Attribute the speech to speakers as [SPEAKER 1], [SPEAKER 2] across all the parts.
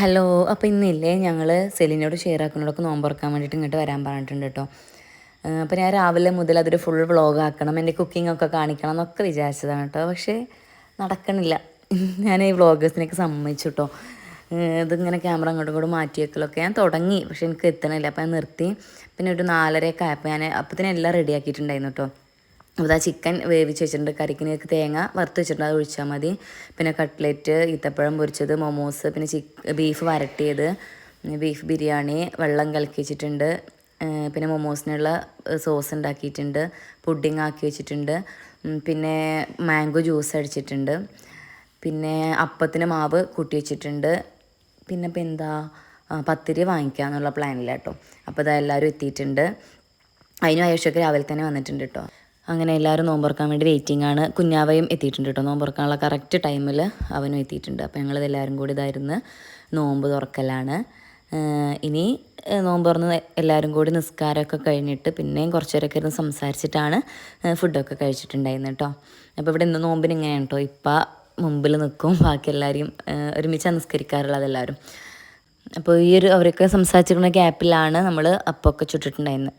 [SPEAKER 1] Hello അപ്പോൾ ഇന്നില്ലേ ഞങ്ങൾ സെലിനോട് share ആക്കുന്നതോടൊക്കെ നോമ്പ് തുറക്കാൻ വേണ്ടിയിട്ട് ഇങ്ങോട്ട് വരാൻ പറഞ്ഞിട്ടുണ്ട് കേട്ടോ. അപ്പോൾ ഞാൻ രാവിലെ മുതൽ അതൊരു ഫുൾ വ്ളോഗ് ആക്കണം എന്റെ കുക്കിംഗ് ഒക്കെ കാണിക്കണം എന്നൊക്കെ വിചാരിച്ചതാണ് കേട്ടോ. പക്ഷേ നടക്കണില്ല. ഞാൻ ഈ വ്ളോഗേഴ്സിനൊക്കെ സമ്മതിച്ചു കേട്ടോ. ഇതിങ്ങനെ ക്യാമറ അങ്ങോട്ടും മാറ്റി വെക്കലൊക്കെ ഞാൻ തുടങ്ങി. പക്ഷെ എനിക്ക് എത്തണില്ല. അപ്പോൾ ഞാൻ നിർത്തി. പിന്നെ ഒരു നാലരയൊക്കെ ആയപ്പോൾ ഞാൻ അപ്പത്തിന് എല്ലാം റെഡി ആക്കിയിട്ടുണ്ടായിരുന്നു കേട്ടോ. അപ്പോൾ ആ ചിക്കൻ വേവിച്ച് വെച്ചിട്ടുണ്ട്. കറിക്കിനേക്ക് തേങ്ങ വറുത്ത് വെച്ചിട്ടുണ്ട്. അത് ഒഴിച്ചാൽ മതി. പിന്നെ കട്ട്ലറ്റ് ഈത്തപ്പഴം പൊരിച്ചത് മൊമോസ് പിന്നെ ചിക്ക് ബീഫ് വരട്ടിയത് ബീഫ് ബിരിയാണി വെള്ളം കലക്കി വെച്ചിട്ടുണ്ട്. പിന്നെ മൊമോസിനുള്ള സോസ് ഉണ്ടാക്കിയിട്ടുണ്ട്. പുഡിങ് ആക്കി വെച്ചിട്ടുണ്ട്. പിന്നെ മാംഗോ ജ്യൂസ് അടിച്ചിട്ടുണ്ട്. പിന്നെ അപ്പത്തിന് മാവ് കൂട്ടി വെച്ചിട്ടുണ്ട്. പിന്നെ ഇപ്പം എന്താ? പത്തിരി വാങ്ങിക്കുക എന്നുള്ള പ്ലാനിലാട്ടോ. അപ്പോൾ ഇതാ എത്തിയിട്ടുണ്ട്. അതിനും അയോഷൊക്കെ രാവിലെ തന്നെ വന്നിട്ടുണ്ട് കേട്ടോ അങ്ങനെ എല്ലാവരും നോമ്പുറക്കാൻ വേണ്ടി വെയിറ്റിംഗ് ആണ്. കുഞ്ഞാവയും എത്തിയിട്ടുണ്ട് കേട്ടോ. നോമ്പുറക്കാനുള്ള കറക്റ്റ് ടൈമിൽ അവനും എത്തിയിട്ടുണ്ട്. അപ്പോൾ ഞങ്ങളിത് എല്ലാവരും കൂടി ഇതായിരുന്നു നോമ്പ് തുറക്കലാണ്. ഇനി നോമ്പ് തുറന്ന് എല്ലാവരും കൂടി നിസ്കാരമൊക്കെ കഴിഞ്ഞിട്ട് പിന്നെയും കുറച്ച് നേരമൊക്കെ ഇരുന്ന് സംസാരിച്ചിട്ടാണ് ഫുഡൊക്കെ കഴിച്ചിട്ടുണ്ടായിരുന്നു കേട്ടോ. അപ്പോൾ ഇവിടെ ഇന്ന് നോമ്പിന് ഇങ്ങനെയാണ് കേട്ടോ. ഇപ്പം മുമ്പിൽ നിൽക്കും ബാക്കി എല്ലാവരെയും ഒരുമിച്ച് നിസ്കരിക്കാറുള്ളത് എല്ലാവരും. അപ്പോൾ ഈ ഒരു അവരൊക്കെ സംസാരിച്ചിരിക്കുന്ന ഗ്യാപ്പിലാണ് നമ്മൾ അപ്പമൊക്കെ ചുട്ടിട്ടുണ്ടായിരുന്നത്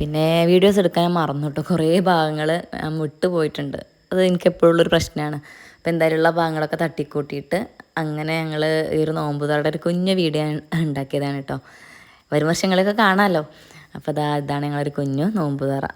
[SPEAKER 1] പിന്നെ വീഡിയോസ് എടുക്കാൻ ഞാൻ മറന്നു കേട്ടോ കുറേ ഭാഗങ്ങൾ ഞാൻ വിട്ടുപോയിട്ടുണ്ട് അത് എനിക്ക് എപ്പോഴും ഒരു പ്രശ്നമാണ് അപ്പോൾ എന്തായാലും ഉള്ള ഭാഗങ്ങളൊക്കെ തട്ടിക്കൂട്ടിയിട്ട് അങ്ങനെ ഞങ്ങൾ ഈ ഒരു നോമ്പുതാടെ ഒരു കുഞ്ഞു വീഡിയോ ഉണ്ടാക്കിയതാണ് കേട്ടോ വരും വർഷങ്ങളൊക്കെ കാണാമല്ലോ അപ്പോൾ അതാ ഇതാണ് ഞങ്ങളൊരു കുഞ്ഞു നോമ്പുതറ.